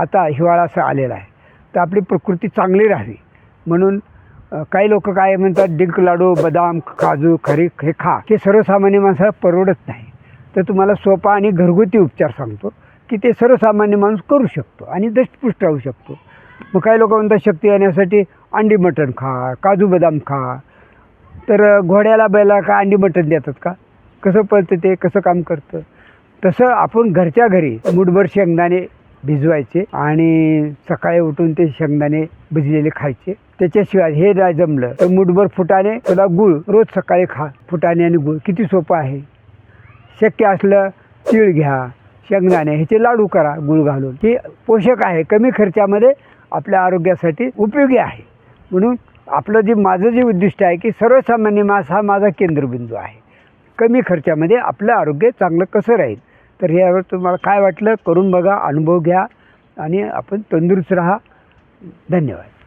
आता हिवाळा असं आलेला आहे. तर आपली प्रकृती चांगली राहावी. म्हणून काही लोक काय म्हणतात डिंक लाडू बदाम काजू खरीक हे खा. हे सर्वसामान्य माणसाला परवडत नाही. तर तुम्हाला सोपा आणि घरगुती उपचार सांगतो की ते सर्वसामान्य माणूस करू शकतो आणि दष्टपुष्ट राहू शकतो. मग काही लोक म्हणतात शक्ती येण्यासाठी अंडी मटण खा काजू बदाम खा. तर घोड्याला बैला का अंडी मटण देतात का? कसं पळतं ते? कसं काम करतं? तसं आपण घरच्या घरी मुठभर शेंगदाणे भिजवायचे आणि सकाळी उठून ते शेंगदाणे भिजलेले खायचे. त्याच्याशिवाय हे नाही जमलं तर मुठभर फुटाणे तुला गुळ रोज सकाळी खा. फुटाणे आणि गुळ किती सोपं आहे. शक्य असलं तीळ घ्या शेंगदाणे ह्याचे लाडू करा गुळ घालून. हे पोषक आहे कमी खर्चामध्ये आपल्या आरोग्यासाठी उपयोगी आहे. म्हणून आपलं जे माझं जे उद्दिष्ट आहे की सर्वसामान्य मास हा माझा केंद्रबिंदू आहे. कमी खर्चामध्ये आपलं आरोग्य चांगलं कसं राहील? तर यावर तुम्हाला काय वाटलं? करून बघा अनुभव घ्या आणि आपण तंदुरुस्त राहा. धन्यवाद.